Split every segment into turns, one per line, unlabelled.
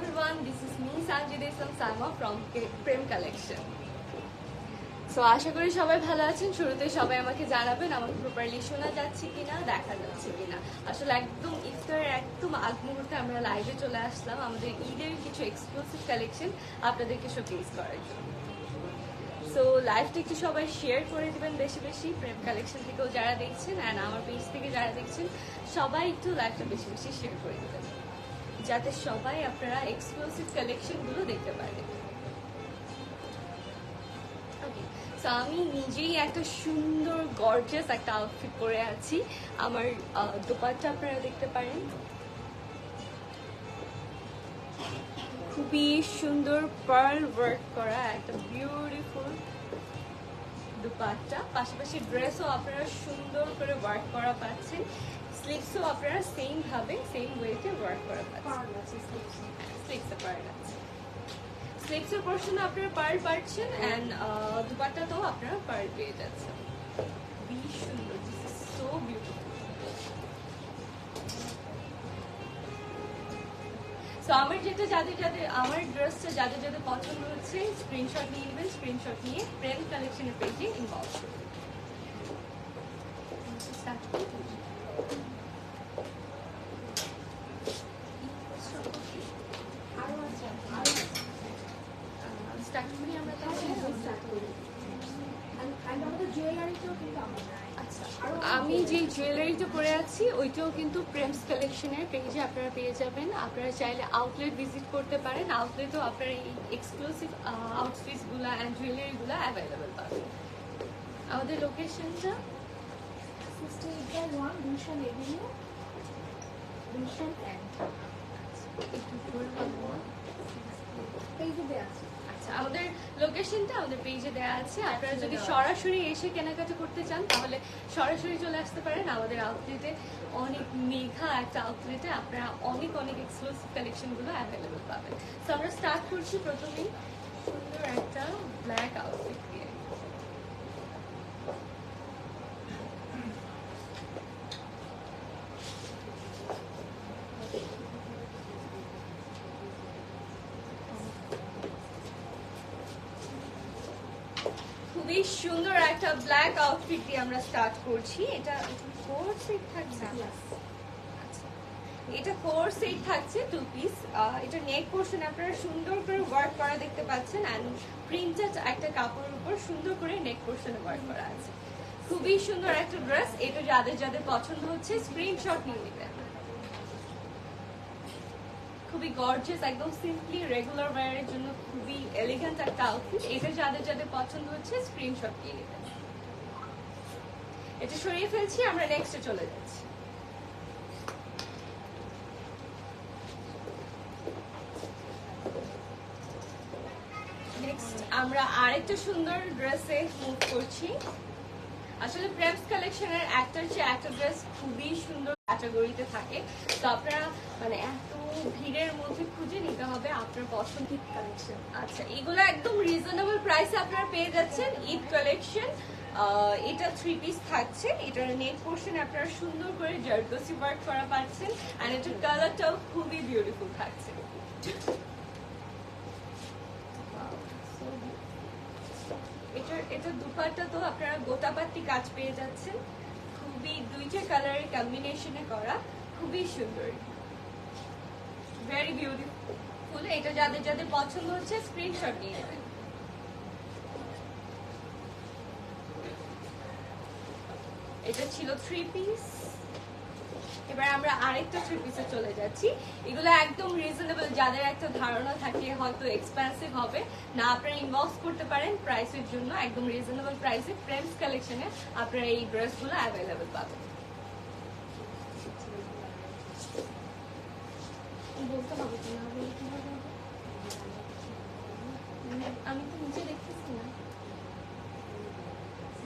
everyone, this is me Sanjida Islam Salma from Prem Collection. So আশা করি সবাই ভালো আছেন। শুরুতে সবাই আমাকে জানাবেন আমাকে প্রপারলি শোনা যাচ্ছে কিনা দেখা যাচ্ছে কিনা। আসলে একদম ইফতারের একদম আগ মুহূর্তে আমরা লাইভে চলে আসলাম। আমাদের ঈদের কিছু এক্সক্লুসিভ কালেকশন আপনাদেরকে শোকেস করার জন্য। সো লাইভটা একটু সবাই শেয়ার করে দিবেন বেশি বেশি প্রেম কালেকশন থেকেও যারা দেখছেন অ্যান্ড আমার পেজ থেকে যারা দেখছেন সবাই একটু লাইভটা বেশি বেশি শেয়ার করে দিবেন। যাতে সবাই আপনারা এক্সক্লুসিভ কালেকশনগুলো দেখতে পারেন। আমি নিজেই একটা সুন্দর গর্জিয়াস একটা আউটফিট পরে আছি। আমার আহ, দোপাট্টা আপনারা দেখতে পারেন। খুবই সুন্দর পার্ল ওয়ার্ক করা একটা বিউটিফুল দুপাট্টা। পাশাপাশি ড্রেসও আপনারা সুন্দর করে ওয়ার্ক করা পাচ্ছেন। স্লিভসও আপনারা সেম ভাবে সেম ওয়েতে ওয়ার্ক করা পাচ্ছেন। স্লিভসে পার্ল আছে স্লিভসের পোর্শনে আপনারা পার্ল পাচ্ছেন অ্যান্ড দুপাট্টাতেও আপনারা পার্ল পেয়ে যাচ্ছেন। খুবই সুন্দর দিস ইজ সো বিউটিফুল আমার যেটা যাদের যাদের আমার ড্রেসটা যাদের যাদের পছন্দ হচ্ছে স্ক্রিনশট নিয়ে নেবেন স্ক্রিনশট নিয়ে প্রেম কালেকশনের পেজে ইনবক্স করবেন Start করি? আহ, start করি আমরা তাহলে? আচ্ছা, আমি যে জুয়েলারিটা পরে আছি ওইটাও কিন্তু প্রেমস কালেকশনের পেজে আপনারা পেয়ে যাবেন। আপনারা চাইলে আউটলেট ভিজিট করতে পারেন। আউটলেটও আপনারা এই এক্সক্লুসিভ আউটফিটসগুলো অ্যান্ড জুয়েলারিগুলো অ্যাভেলেবেল পাবেন। আমাদের লোকেশনটা একটু ধরে বলব। আমাদের লোকেশনটা আমাদের পেজে দেওয়া আছে। আপনারা যদি সরাসরি এসে কেনাকাটা করতে চান তাহলে সরাসরি চলে আসতে পারেন। আমাদের আউটলেটে অনেক মেঘা একটা আউটলেটে আপনারা অনেক অনেক এক্সক্লুসিভ কালেকশনগুলো অ্যাভেলেবেল পাবেন। তো আমরা স্টার্ট করছি প্রথমেই। সুন্দর একটা ব্ল্যাক আউটফিট দিয়ে খুবই সুন্দর একটা ব্ল্যাক আউটফিট দিয়ে আমরা স্টার্ট করছি। এটা ফোর সেট থাকছে। আচ্ছা। এটা ফোর সেট থাকছে টু পিস এটা নেক পোর্শন আপনারা সুন্দর করে ওয়ার্ক করা দেখতে পাচ্ছেন অ্যান্ড প্রিন্টেড একটা কাপড়ের উপর সুন্দর করে নেক পোর্শনে ওয়ার্ক করা আছে। খুবই সুন্দর একটা ড্রেস এটা যাদের যাদের পছন্দ হচ্ছে স্ক্রিনশট নিয়ে নেবেন। খুবই গর্জিয়াস একদম সিম্পলি রেগুলার ওয়্যারের জন্য খুবই এলিগেন্ট একটা আউটফিট এটা যাদের যাদের পছন্দ হচ্ছে স্ক্রিনশট নিয়ে নেবেন। এটা সরিয়ে ফেলছি, আমরা নেক্সটে চলে যাচ্ছি। আমরা আরেকটা সুন্দর ড্রেসে মুভ করছি। আসলে প্রেমস কালেকশনের একটার চেয়ে একটা ড্রেস খুবই সুন্দর ক্যাটাগরিতে থাকে। তো আপনারা মানে এত ভিড়ের মধ্যে খুঁজে নিতে হবে আপনার পছন্দের কালেকশন আচ্ছা এগুলো একদম রিজনেবল প্রাইসে আপনারা পেয়ে যাচ্ছেন ঈদ কালেকশন এটা থ্রি পিস থাকছে। এটার নেক পোর্শন আপনারা সুন্দর করে জারদোসি ওয়ার্ক করা পাচ্ছেন। আর এটার কালারটাও খুবই বিউটিফুল থাকছে। এটার এটা দুপাট্টা তো আপনারা গোটাপাত্তি কাজ পেয়ে যাচ্ছেন। খুবই দুইটা কালারের কম্বিনেশনে করা। খুবই সুন্দর। ভেরি বিউটিফুল এটা যাদের যাদের পছন্দ হচ্ছে স্ক্রিনশট নিয়ে নেবেন। এটা ছিল থ্রি পিস এবার আমরা আরেকটা থ্রি পিসে চলে যাচ্ছি। এগুলো একদম রিজনেবল যাদের একটা ধারণা থাকে হয়তো এক্সপেন্সিভ হবে, না আপনারা ইনবক্স করতে পারেন প্রাইসের জন্য, একদম রিজনেবল প্রাইসে ফ্রেন্ডস কালেকশনে আপনারা এই ড্রেসগুলো অ্যাভেলেবেল পাবেন? আমি তো নিচে দেখতেছি না।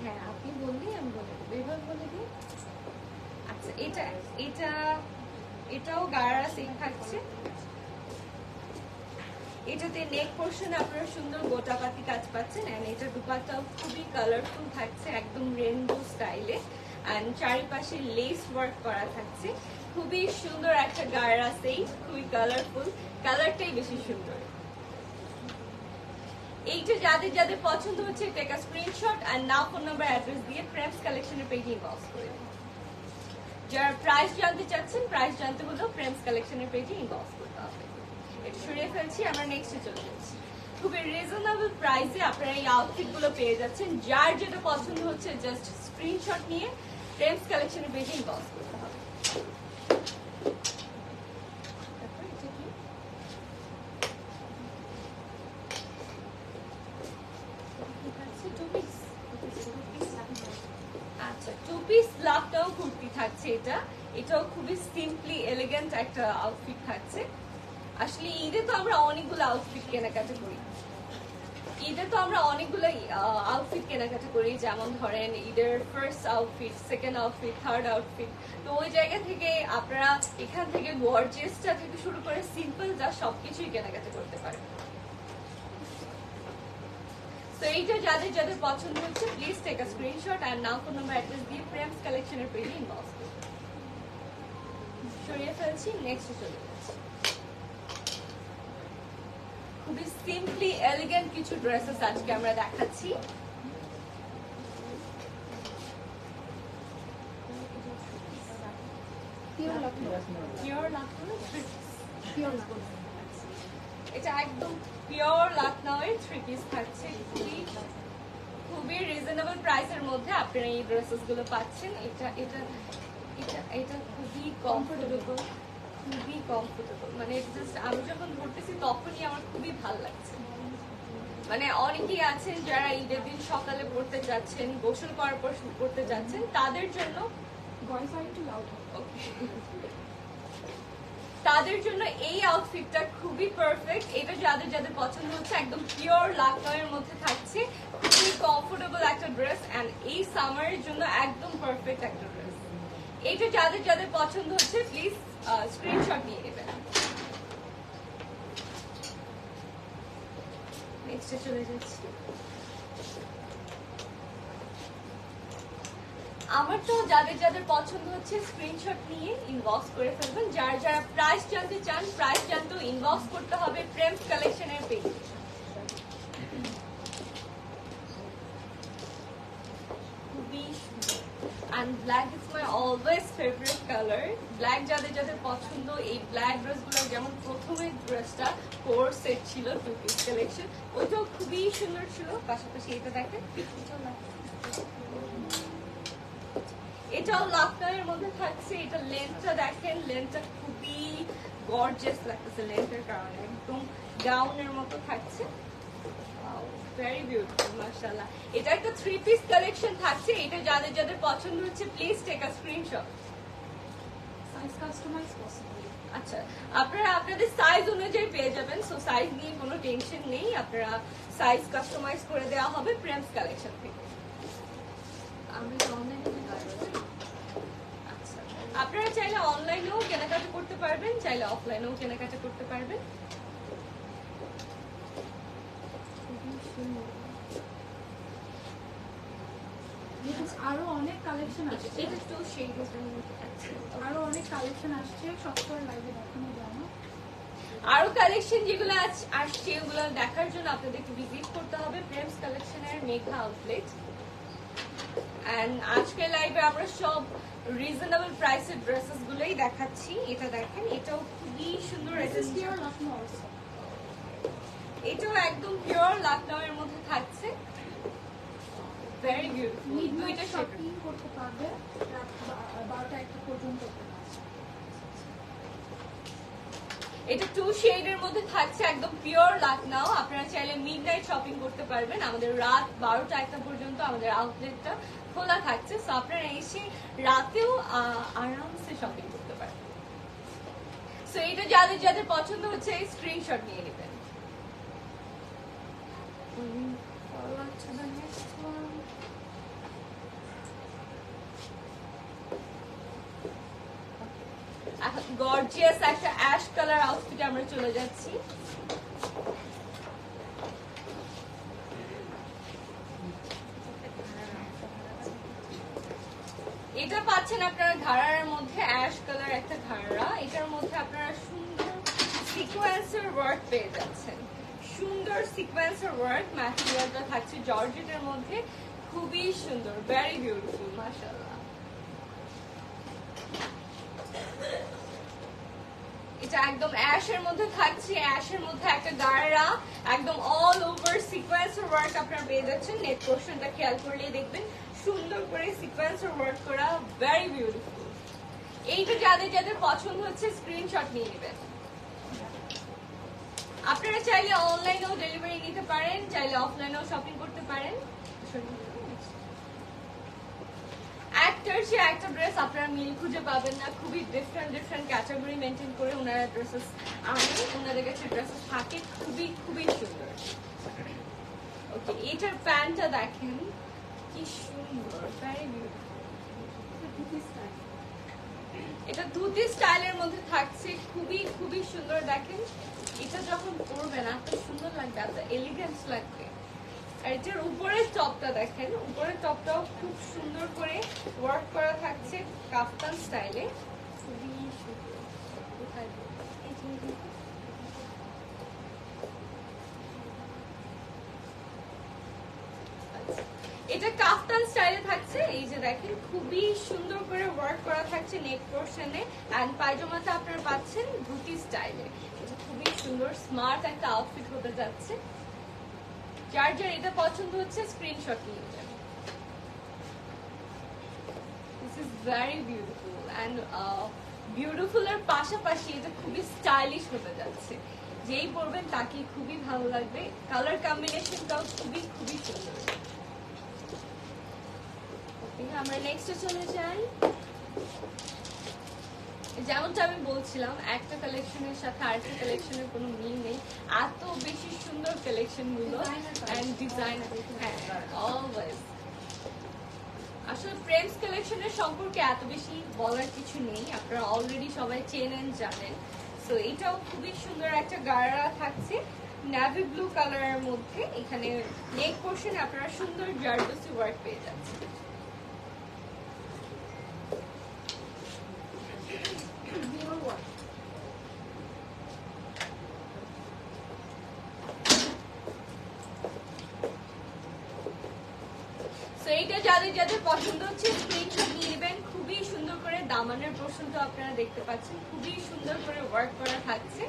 হ্যাঁ আপনি বললেই আমি বলে দেবো। এভাবে বলে দিই। আচ্ছা এটা এটা, এটাও গাড়া সেম থাকছে এটাতে নেক পোর্শনে আপনারা সুন্দর গোটাপাতি কাজ পাচ্ছেন এন্ড এটা দুপাটাও খুবই কালারফুল থাকছে, একদম রেনবো স্টাইলে অ্যান্ড চারিপাশে লেস ওয়ার্ক করা থাকছে। খুবই সুন্দর একটা গায়ের আছে খুবই কালারফুল কালারটাই বেশি সুন্দর। এইটা যাদের যাদের পছন্দ হচ্ছে টেকা স্ক্রিনশট আর নাও ফোন নাম্বার অ্যাড্রেস দিয়ে প্রেমস কালেকশনের পেজে ইনবক্স করে দিন। যারা প্রাইস জানতে চাচ্ছেন প্রাইস জানতে হলেও প্রেমস কালেকশনের পেজে ইনবক্স করতে হবে। এটা সরিয়ে ফেলছি, আমরা নেক্সটে চলে যাচ্ছি। খুবই রিজনেবল প্রাইসে আপনারা এই আউটফিটগুলো পেয়ে যাচ্ছেন। যার যেটা পছন্দ হচ্ছে জাস্ট স্ক্রিনশট নিয়ে প্রেমস কালেকশনের পেজে ইনবক্স করতে হবে তারপর এটা কি? আচ্ছা টু পিস লাভটাও কুর্তি থাকছে এটা এটাও খুবই সিম্পলি এলিগেন্ট একটা আউটফিট থাকছে। আসলে ঈদে তো আমরা অনেকগুলো আউটফিট কেনাকাটা করি। ঈদে তো আমরা অনেকগুলো আউটফিট কেনাকাটা করি। যেমন ধরেন ঈদের first outfit second outfit third outfit তো ওই জায়গা থেকে আপনারা এখান থেকে গর্জিয়াসটা থেকে শুরু করে সিম্পল যা সবকিছুই কেনাকাটা করতে পারেন। তো এইটা যাদের যাদের পছন্দ হচ্ছে প্লিজ টেক আ স্ক্রিনশট আর নাম ফোন নাম্বার অ্যাড্রেস দিয়ে প্রেমস কালেকশনের পেজে ইনবক্স করুন। সরিয়ে ফেলছি নেক্সট চলে যাচ্ছি। খুবই সিম্পলি এলিগেন্ট কিছু ড্রেসেস আজকে আমরা দেখাচ্ছি। এটা একদম পিওর লাখনৌয়ের থ্রি পিস থাকছে। খুবই খুবই রিজনেবল প্রাইসের মধ্যে আপনারা এই ড্রেসেসগুলো পাচ্ছেন। এটা এটা এটা এটা খুবই কমফোর্টেবল খুবই কমফোর্টেবল মানে জাস্ট আমি যখন ঘুরতেছি তখনই আমার খুবই ভালো লাগছে। মানে অনেকেই আছেন যারা ঈদের দিন সকালে পড়তে যাচ্ছেন গোসল করার পর পড়তে যাচ্ছেন তাদের জন্য. তাদের জন্য এই আউটফিটটা খুবই পারফেক্ট এটা যাদের যাদের পছন্দ হচ্ছে একদম পিওর লাকনয়ের মধ্যে থাকছে। খুবই কমফোর্টেবল একটা ড্রেস এন্ড এই সামারের জন্য একদম পারফেক্ট একটা ড্রেস এটা যাদের যাদের পছন্দ হচ্ছে প্লিজ স্ক্রিনশট নিয়ে নেবেন আমার তো যাদের যাদের পছন্দ হচ্ছে স্ক্রিনশট নিয়ে ইনবক্স করে ফেলবেন। যারা যারা প্রাইস জানতে চান প্রাইস জানতেও ইনবক্স করতে হবে প্রেমস কালেকশনের পেজে খুবই and black is my always favourite colour black যাদের যাদের পছন্দ, এই ব্ল্যাক ড্রেসগুলো যেমন প্রথমে ড্রেসটা ফোর সেট ছিল টু পিস কালেকশন ওইটাও খুবই সুন্দর ছিল। পাশাপাশি এটা দেখেন, এটাও like- এটাও মধ্যে থাকছে, এটা লেন্থটা দেখেন লেন্থটা খুবই গর্জিয়াস লাগতেছে লেন্থের কারণে। একদম গাউনের মতো থাকছে। ভেরি বিউটিফুল মাশাআল্লাহ এটা একটা থ্রি পিস কালেকশন থাকছে এটা যাদের যাদের পছন্দ হচ্ছে প্লিজ টেক আ স্ক্রিনশট আচ্ছা আপনারা আপনাদের সাইজ অনুযায়ী পেয়ে যাবেন সো সাইজ নিয়ে কোনো টেনশন নেই আপনারা সাইজ কাস্টমাইজ করে দেওয়া হবে প্রেমস কালেকশন থেকে। অনলাইনে আচ্ছা আপনারা চাইলে অনলাইনেও কেনাকাটা করতে পারবেন চাইলে অফলাইনেও কেনাকাটা করতে পারবেন।
আরও অনেক কালেকশন আসছে।
এটা সেই
আরও অনেক কালেকশন আসছে সবসময় লাইভে দেখানো যায় না।
আরও কালেকশন যেগুলো আছ- আসছে ওগুলো দেখার জন্য আপনাদেরকে ভিজিট করতে হবে প্রেমস কালেকশনের মেঘা আউটলেট এন্ড আজকের লাইভে আমরা সব রিজনেবল প্রাইসের ড্রেসেস গুলোই দেখাচ্ছি। এটা দেখেন এটাও খুবই সুন্দর. এটাও একদম পিওর লাকডাউনের মধ্যে থাকছে। ভেরি
করতে পারবে। রাত একটা পর্যন্ত
এটা টু শেডের মধ্যে থাকছে একদম পিওর লাকনাও আপনারা চাইলে মিড নাইট শপিং করতে পারবেন। আমাদের রাত বারোটা একটা পর্যন্ত আমাদের আউটলেটটা খোলা থাকছে। সো আপনারা এসে রাতেও আরামসে শপিং করতে পারবেন। সো এটা যাদের যাদের পছন্দ হচ্ছে স্ক্রিনশট নিয়ে নেবেন। Forward to the next one. এখন গর্জিয়াস একটা অ্যাশ কালার আউটফিটে আমরা চলে যাচ্ছি। এটা পাচ্ছেন আপনারা ঘাড়ার মধ্যে অ্যাশ কালার একটা ঘাড়া। এটার মধ্যে আপনারা সুন্দর সিকোয়েন্সের ওয়ার্ক পেয়ে যাচ্ছেন। সুন্দর সিকোয়েন্সের ওয়ার্ক ম্যাটেরিয়ালটা থাকছে জর্জেটের মধ্যে। খুবই সুন্দর ভেরি বিউটিফুল মাশাআল্লাহ। একদম অ্যাশের মধ্যে অ্যাশের মধ্যে একটা গাড়া একদম অল ওভার সিকোয়েন্সের ওয়ার্ক আপনারা পেয়ে যাচ্ছেন। নেট পোর্শনটা খেয়াল করলে দেখবেন, সুন্দর করে সিকোয়েন্সের ওয়ার্ক করা ভেরি বিউটিফুল এইটা যাদের যাদের পছন্দ হচ্ছে স্ক্রিনশট নিয়ে নেবেন। আপনারা চাইলে অনলাইনেও ডেলিভারি নিতে পারেন, চাইলে অফলাইনেও শপিং করতে পারেন। একটার চেয়ে একটা ড্রেস আপনারা মিল খুঁজে পাবেন না। খুবই ডিফারেন্ট ডিফারেন্ট ক্যাটাগরি মেনটেন করে ওনারা ড্রেসেস আনে ওনাদের কাছে ড্রেসেস থাকে। খুবই খুবই সুন্দর। ওকে এটার প্যান্টটা দেখেন। কি সুন্দর। ভেরি বিউটিফুল এটা ধুতি স্টাইলের মধ্যে থাকছে। খুবই খুবই সুন্দর। দেখেন, এটা যখন পরবেন, এত সুন্দর লাগবে, এত এলিগেন্স লাগবে। আর এটার উপরের টপটা দেখেন, উপরের টপটাও খুব সুন্দর করে ওয়ার্ক করা থাকছে কাফতান স্টাইলে। আচ্ছা। এটা কাফতান স্টাইলে থাকছে। এই যে দেখেন, খুবই সুন্দর করে ওয়ার্ক করা থাকছে নেক পোর্শনে এন্ড পায়জামাটা আপনারা পাচ্ছেন ধুতি স্টাইলে খুবই সুন্দর স্মার্ট একটা আউটফিট হতে যাচ্ছে। যার যার এটা পছন্দ হচ্ছে স্ক্রিনশট নিয়ে নেবেন this is very beautiful and beautiful এর পাশাপাশি এটা খুবই স্টাইলিশ হতে যাচ্ছে। যেই পরবেন তাকে খুবই ভালো লাগবে। কালার কম্বিনেশন কম্বিনেশনটাও খুবই খুবই সুন্দর। আমরা নেক্সটে চলে যাই। যেমনটা আমি বলছিলাম, একটা কালেকশনের সাথে আরেকটা কালেকশনের কোনো মিল নেই। এত বেশি সুন্দর কালেকশনগুলো
Designer
এন্ড ডিজাইন হ্যাঁ অলওয়েজ আসলে প্রেমস কালেকশনের সম্পর্কে এত বেশি বলার কিছু নেই, আপনারা অলরেডি সবাই চেনেন, জানেন। সো এটাও খুবই সুন্দর একটা গাড়া থাকছে। নাভি ব্লু কালারের মধ্যে এখানে নেক পোর্শনে আপনারা সুন্দর জার্দোসি ওয়ার্ক পেয়ে যাচ্ছেন সো এইটা যাদের যাদের পছন্দ হচ্ছে স্ক্রিনশট নিয়ে নেবেন খুবই সুন্দর করে দামানের পোর্শনটা আপনারা দেখতে পাচ্ছেন খুবই সুন্দর করে ওয়ার্ক করা থাকছে।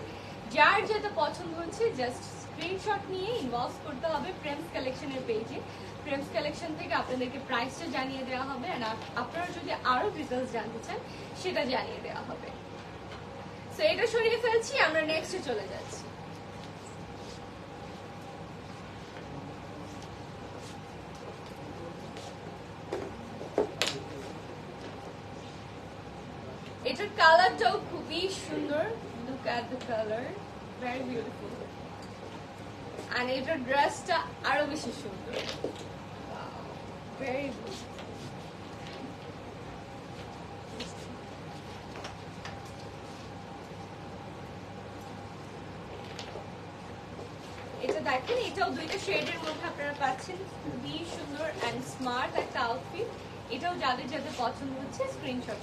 যার যেটা পছন্দ হচ্ছে জাস্ট স্ক্রিনশট নিয়ে ইনভলভ করতে হবে প্রেমস কালেকশনের পেজে প্রেমস কালেকশন থেকে আপনাদেরকে প্রাইসটা জানিয়ে দেওয়া হবে আর আপনারা যদি আরও ডিটেলস জানতে চান, সেটা জানিয়ে দেওয়া হবে। সো এটা সরিয়ে ফেলছি, আমরা নেক্সটে চলে যাচ্ছি এটার কালারটাও খুবই সুন্দর look at the colour very beautiful আর এটার ড্রেসটা আরও বেশি সুন্দর। ভেরি গুড এটা দেখেন, এটাও দুইটা শেডের মধ্যে আপনারা পাচ্ছেন। খুবই সুন্দর অ্যান্ড স্মার্ট একটা আউটফিট এটাও যাদের যাদের পছন্দ হচ্ছে স্ক্রিনশট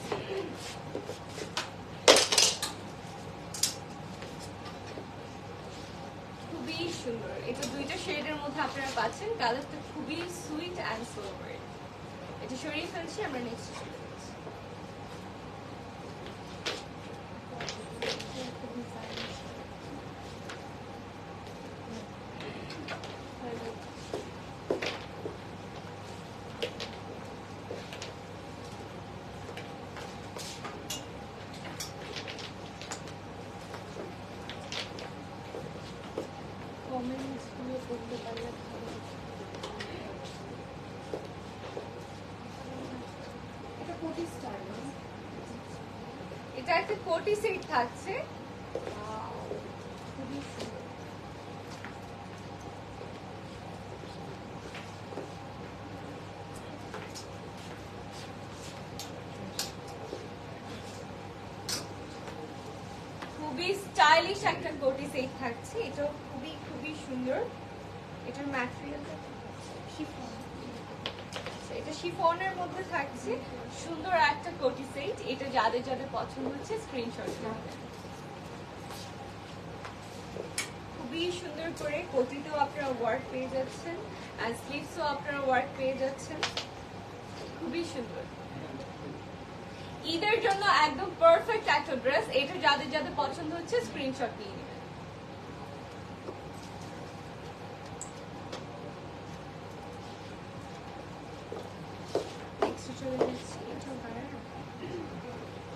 খুবই সুন্দর। এটা দুইটা শেডের মধ্যে আপনারা পাচ্ছেন। কালারটা খুবই সুইট অ্যান্ড সোভার এটা সরিয়ে ফেলছি, আমরা নেক্সট
কমেন্টসগুলো করতে পারলে ভালো হতো। এটা কোটি স্টাইল
একটা কোটি সেট থাকছে। খুবই স্টাইলিশ একটা কোটি সেট থাকছে। এটাও খুবই খুবই সুন্দর। এটার ম্যাটেরিয়ালটা
শিফন
আচ্ছা এটা শিফনের মধ্যে থাকছে। সুন্দর একটা কোটি সেট। এটা যাদের যাদের পছন্দ হচ্ছে স্ক্রিনশট খুবই সুন্দর করে কোটিতেও আপনারা ওয়ার্ক পেয়ে যাচ্ছেন আর স্লিভসও আপনারা ওয়ার্ক পেয়ে যাচ্ছেন। খুবই সুন্দর। ঈদের জন্য একদম পারফেক্ট একটা ড্রেস এটা যাদের যাদের পছন্দ হচ্ছে স্ক্রিনশট নিয়ে নেবেন Next এ চলে যাচ্ছি। এটাও গাড়ারা।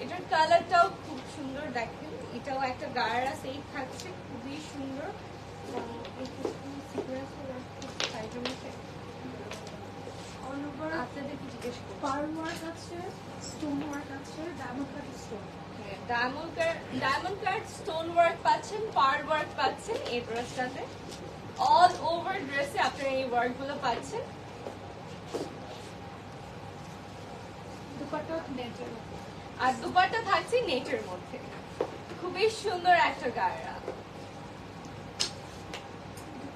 এটার কালারটাও খুব সুন্দর দেখেন। এটাও একটা গাড়া সেট থাকছে খুবই সুন্দর। আপনাদেরকে জিজ্ঞেস
ওয়ার্ক আছে স্টোন ওয়ার্ক আছে diamond cut stone
diamond card diamond card stone work পাচ্ছেন ওয়ার্ক পাচ্ছেন এই ড্রেসটাতে অল ওভার ড্রেসে আপনারা এই ওয়ার্কগুলো পাচ্ছেন।
নেটের
আর দুপাট্টা থাকছে নেটের মধ্যে। খুবই সুন্দর একটা গায়রা।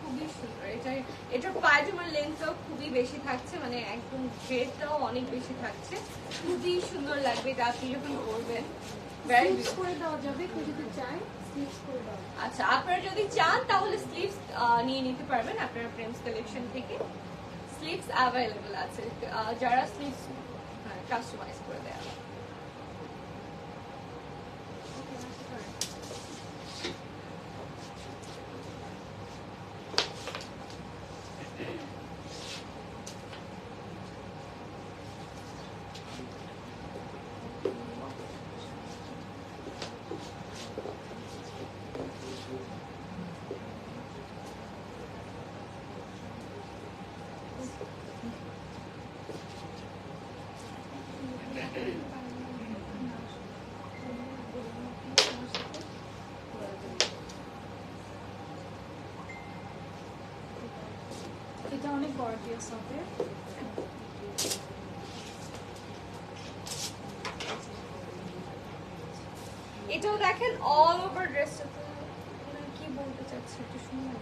খুবই সুন্দর। এটা এটার পায়জামার লেন্থটাও খুবই বেশি থাকছে মানে একদম ঘেরটাও অনেক বেশি থাকছে। খুবই সুন্দর লাগবে এটা আপনি যখন
স্লিপস. করে দেওয়া যাবে কেউ যদি চায় স্লিপস।
আচ্ছা আপনারা যদি চান তাহলে স্লিভস নিয়ে নিতে পারবেন আপনারা ফ্রেমস কালেকশন থেকে। স্লিভস অ্যাভেলেবল আছে যারা স্লিভস কাস্টমাইজ করে দেওয়া
এটা অনেক গর্জিয়াস
এটাও দেখেন অল ওভার ড্রেসটা কি বলতে চাচ্ছি একটু শুনুন।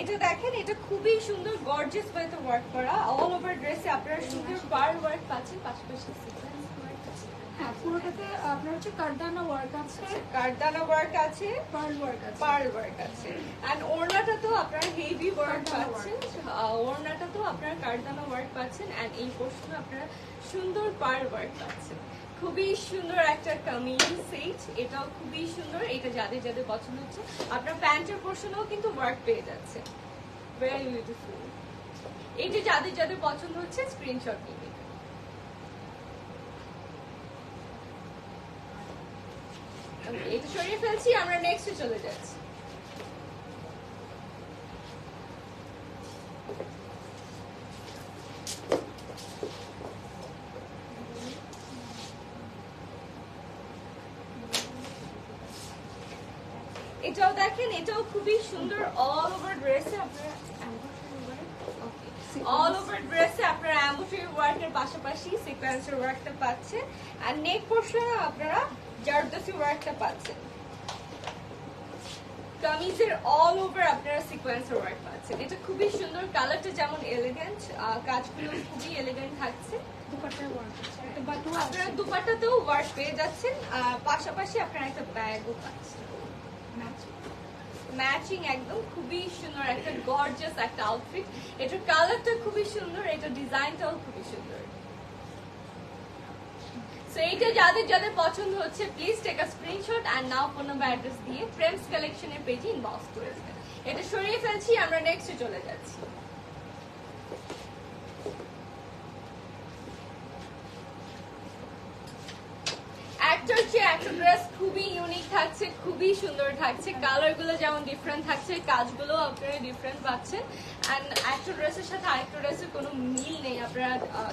এটা দেখেন, এটা খুবই সুন্দর গর্জিয়াস ওয়েতে ওয়ার্ক করা। অল ওভার ড্রেসে আপনারা সুন্দর পার ওয়ার্ক পাচ্ছেন, পাশাপাশি সিকোয়েন্স
হ্যাঁ পুরোটাতে আপনার হচ্ছে কারদানা ওয়ার্ক আছে।
কারদানা ওয়ার্ক আছে
পার্ল ওয়ার্ক আছে।
পার ওয়ার্ক আছে। এন্ড ওড়নাটা তো আপনারা হেভি ওয়ার্ক পাচ্ছেন। আহ, ওড়নাটা তো আপনারা কারদানা ওয়ার্ক পাচ্ছেন এন্ড এই পোর্শনে আপনারা সুন্দর ওয়ার্ক পাচ্ছেন। খুবই সুন্দর একটা কামিজ সেট এটাও খুবই সুন্দর এটা যাদের যাদের পছন্দ হচ্ছে। আপনার প্যান্টের পোর্শনেও কিন্তু ওয়ার্ক পেয়ে যাচ্ছে। ভেরি বিউটিফুল এটা যাদের যাদের পছন্দ হচ্ছে স্ক্রিনশট নিয়ে নিন। এটা সরিয়ে ফেলছি আমরা নেক্সটে চলে যাচ্ছি এটাও দেখেন এটাও খুবই সুন্দর অল ওভার ড্রেসে আপনারা অল ওভার ড্রেসে আপনারা অ্যাম্বোটারি ওয়ার্কের পাশাপাশি সিকোয়েন্সের ওয়ার্কটা পাচ্ছেন আর নেক পোর্শনে আপনারা জারদসি ওয়ার্কটা পাচ্ছেন কামিজের অল ওভার আপনারা সিকোয়েন্সের ওয়ার্ক পাচ্ছেন। এটা খুবই সুন্দর কালারটা যেমন এলিগেন্ট কাজগুলো খুবই এলিগেন্ট থাকছে। আপনারা
আছে
দুপাট্টাতেও ওয়ার্ক পেয়ে যাচ্ছেন পাশাপাশি আপনারা একটা ব্যাগও পাচ্ছেন। ম্যাচিং একদম খুবই সুন্দর একটা গর্জিয়াস একটা আউটফিট এটার কালারটা খুবই সুন্দর এটা ডিজাইনটাও খুবই সুন্দর। সো এইটা যাদের যাদের পছন্দ হচ্ছে please take a screenshot and now number address দিয়ে ফ্রেন্ডস কালেকশনের পেজে ইনবক্স করে এটা সরিয়ে ফেলছি, আমরা নেক্সটে চলে যাচ্ছি। ড্রেস খুবই ইউনিক থাকছে, খুবই সুন্দর থাকছে। কালারগুলো যেমন ডিফারেন্ট থাকছে, কাজগুলো আপনারা ডিফারেন্ট পাচ্ছেন অ্যান্ড একটা ড্রেসের সাথে আরেকটা ড্রেসের কোনো মিল নেই, আপনারা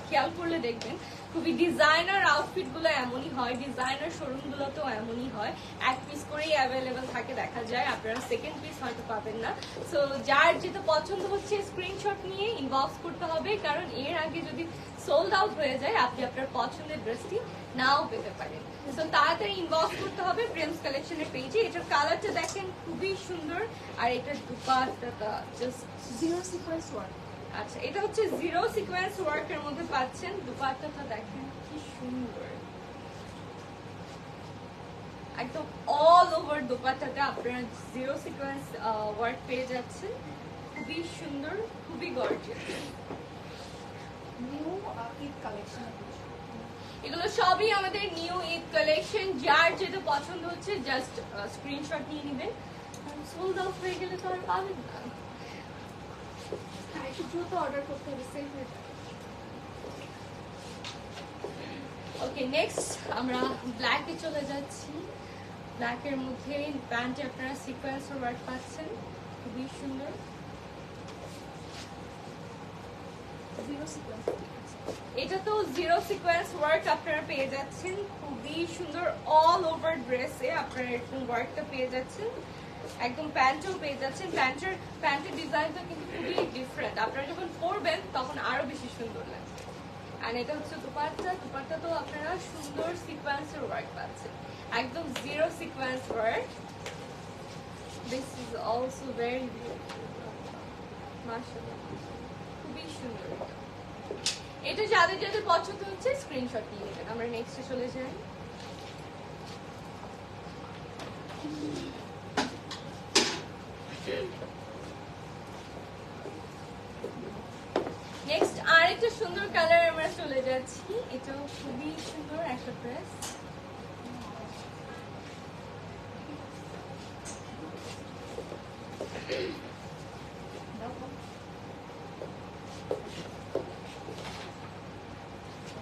খেয়াল করলে দেখবেন। খুবই ডিজাইনার আউটফিটগুলো এমনই হয় ডিজাইনার শোরুম গুলোতেও এমনই হয়। এক পিস করেই অ্যাভেলেবেল থাকে দেখা যায়, আপনারা সেকেন্ড পিস হয়তো পাবেন না। সো যার যেটা পছন্দ হচ্ছে স্ক্রিনশট নিয়ে ইনবক্স করতে হবে, কারণ এর আগে যদি সোল্ড আউট হয়ে যায়, আপনি আপনার পছন্দের ড্রেসটি নাও পেতে পারেন। সো তাড়াতাড়ি ইনবক্স করতে হবে প্রেমস কালেকশনের পেজে এটার কালারটা দেখেন খুবই সুন্দর। আর এটার দুপাট্টাটা জাস্ট
জিরো সিকোয়েন্স ওয়ার্ক
আচ্ছা এটা হচ্ছে জিরো সিকোয়েন্স ওয়ার্কের মধ্যে পাচ্ছেন। দুপাট্টাটা দেখেন কি সুন্দর। একদম অল ওভার দোপাট্টাটা আপনারা জিরো সিকোয়েন্স ওয়ার্ক পেয়ে যাচ্ছেন। খুবই সুন্দর খুবই গর্জিয়াস
নিউ ঈদ কালেকশন
এগুলো সবই আমাদের নিউ ঈদ কালেকশন যার যেটা পছন্দ হচ্ছে জাস্ট স্ক্রিনশট নিয়ে নেবেন। সোল্ড আউট হয়ে গেলে তো আর পাবেন না।
দ্রুত অর্ডার করতে হবে সেল হয়ে
ওকে নেক্সট আমরা ব্ল্যাকে চলে যাচ্ছি। ব্ল্যাকের মধ্যে প্যান্টে আপনারা সিকোয়েন্স ওয়ার্ক পাচ্ছেন। খুবই সুন্দর।
জিরো সিকোয়েন্স
এটা তো জিরো সিকোয়েন্স ওয়ার্ক আপনারা পেয়ে যাচ্ছেন। খুবই সুন্দর অল ওভার ড্রেসে আপনারা এরকম ওয়ার্কটা পেয়ে যাচ্ছেন। একদম প্যান্টও পেয়ে যাচ্ছেন। প্যান্টের প্যান্টের ডিজাইনটা কিন্তু খুবই ডিফারেন্ট আপনারা যখন পরবেন, তখন আরও বেশি সুন্দর লাগবে। আর এটা হচ্ছে দুপাট্টা। দুপাট্টা তো আপনারা সুন্দর সিকোয়েন্সের ওয়ার্ক পাচ্ছেন। একদম zero sequence work this is also very beautiful মাশাআল্লাহ। খুবই সুন্দর এটা যাদের যাদের পছন্দ হচ্ছে স্ক্রিনশট নিয়ে নেবেন আমরা নেক্সটে চলে যাই। নেক্সট আরেকটা সুন্দর কালার আমরা চলে যাচ্ছি। এটাও খুবই সুন্দর একটা ড্রেস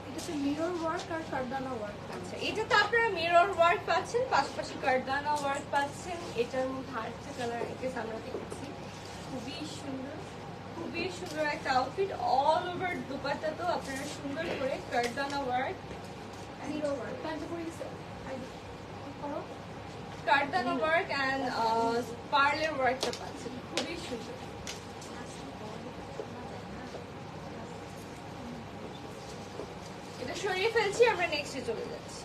এটাতে মিরর ওয়ার্ক আর কার্দানা ওয়ার্ক
আচ্ছা এটাতে আপনারা মিরর ওয়ার্ক পাচ্ছেন পাশাপাশি কার্দানা ওয়ার্ক পাচ্ছেন। এটার মধ্যে আরেকটা কালার এটা আমরা দেখেছি। খুবই সুন্দর খুবই সুন্দর একটা আউটফিট অল ওভার দুপাট্টা তো আপনারা সুন্দর করে কার্দানা ওয়ার্ক
জিরো ওয়ার্ক
কার্দানা ওয়ার্ক অ্যান্ড পার্লের ওয়ার্কটা পাচ্ছেন। খুবই সুন্দর এটা সরিয়ে ফেলছি আমরা নেক্সটে চলে যাচ্ছি।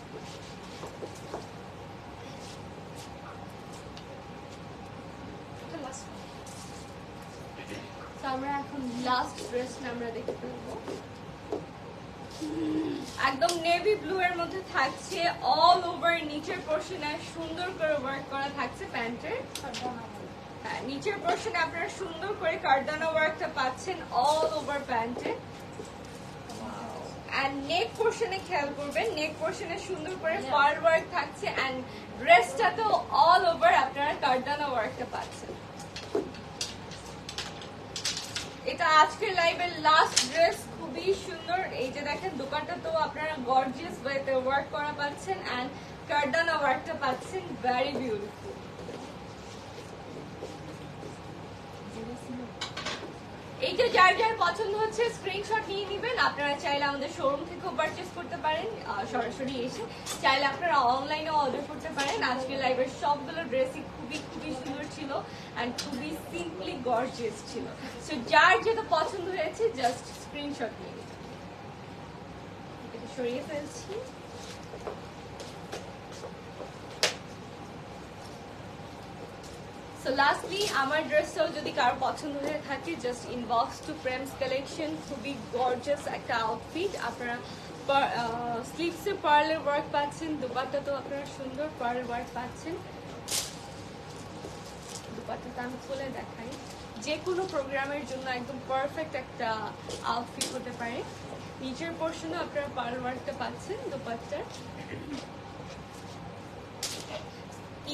একদম নেভি ব্লু এর মধ্যে থাকছে অল ওভার নিচের সুন্দর করে ওয়ার্ক করা থাকছে প্যান্টের। হ্যাঁ, নিচের আপনারা সুন্দর করে কার্দানা ওয়ার্কটা পাচ্ছেন অল ওভার প্যান্টে। এন্ড নেক পোর্শনে খেয়াল করবেন নেক পোর্শনে সুন্দর করে পার ওয়ার্ক থাকছে এন্ড ড্রেসটা তো অল ওভার আপনারা কার্দানা ওয়ার্কটা পাচ্ছেন। এটা আজকের লাইভের লাস্ট ড্রেস খুবই সুন্দর। এই যে দেখেন দোকানটা তো আপনারা গর্জিয়াস ওয়েতে ওয়ার্ক করা পাচ্ছেন এন্ড কার্দানা ওয়ার্কটা পাচ্ছেন ভেরি বিউটিফুল এইটা যার যার পছন্দ হচ্ছে স্ক্রিনশট নিয়ে নেবেন। আপনারা চাইলে আমাদের শোরুম থেকেও পারচেস করতে পারেন সরাসরি এসে। চাইলে আপনারা অনলাইনেও অর্ডার করতে পারেন। আজকে লাইভের সবগুলো ড্রেসই খুবই খুবই সুন্দর ছিল অ্যান্ড খুবই সিম্পলি গর্জিয়াস ছিল। সো যার যেটা পছন্দ হয়েছে জাস্ট স্ক্রিনশট নিয়ে নেবেন সরিয়ে ফেলছি। সো লাস্টলি আমার ড্রেসটাও যদি কারও পছন্দ হয়ে থাকে just inbox to Prems collection খুবই গর্জাস একটা আউটফিট আপনারা স্লিভসে পার্লের ওয়ার্ক পাচ্ছেন, দুপাট্টা তো আপনারা সুন্দর পার্লের ওয়ার্ক পাচ্ছেন। দুপাট্টাটা আমি খুলে দেখাই। যে কোনো প্রোগ্রামের জন্য একদম পারফেক্ট একটা আউটফিট হতে পারে। নিচের পোর্শনে আপনারা পার্ল ওয়ার্কটা পাচ্ছেন, দুপাট্টার।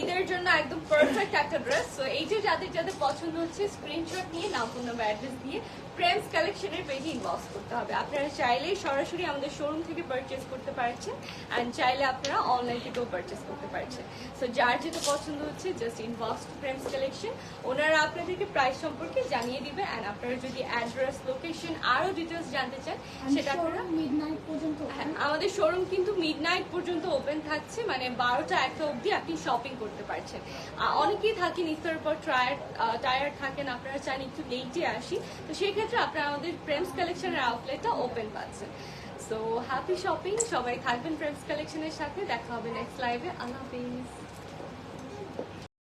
ঈদের জন্য একদম পারফেক্ট একটা ড্রেস তো এই যে যাদের যাদের পছন্দ হচ্ছে স্ক্রিনশট নিয়ে নাম ফোন নাম্বার অ্যাড্রেস দিয়ে প্রেমস কালেকশনের পেজে ইনবক্স করতে হবে। আপনারা চাইলেই সরাসরি আমাদের শোরুম থেকে পারচেস করতে পারছেন অ্যান্ড চাইলে আপনারা অনলাইন থেকেও পারচেস করতে পারছেন। সো যার যেটা পছন্দ হচ্ছে just inbox to Prems collection ওনারা আপনাদেরকে প্রাইস সম্পর্কে জানিয়ে দিবে অ্যান্ড আপনারা যদি অ্যাড্রেস লোকেশন আরও ডিটেলস জানতে চান সেটা আপনারা
মিড নাইট পর্যন্ত
হ্যাঁ, আমাদের শোরুম কিন্তু মিডনাইট পর্যন্ত ওপেন থাকছে। মানে বারোটা একটা অবধি আপনি শপিং করতে পারছেন। অনেকেই থাকেন ইফতারের পর ট্রায়ার টায়ার থাকেন, আপনারা চান একটু লেটে আসি। তো সেই ক্ষেত্রে আপনারা আমাদের প্রেমস কালেকশনের আউটলেটটা ওপেন পাচ্ছেন। সো হ্যাপি শপিং সবাই থাকবেন ফ্রেন্ডস কালেকশনের সাথে, দেখা হবে নেক্সট লাইভে আল্লাহ হাফিজ।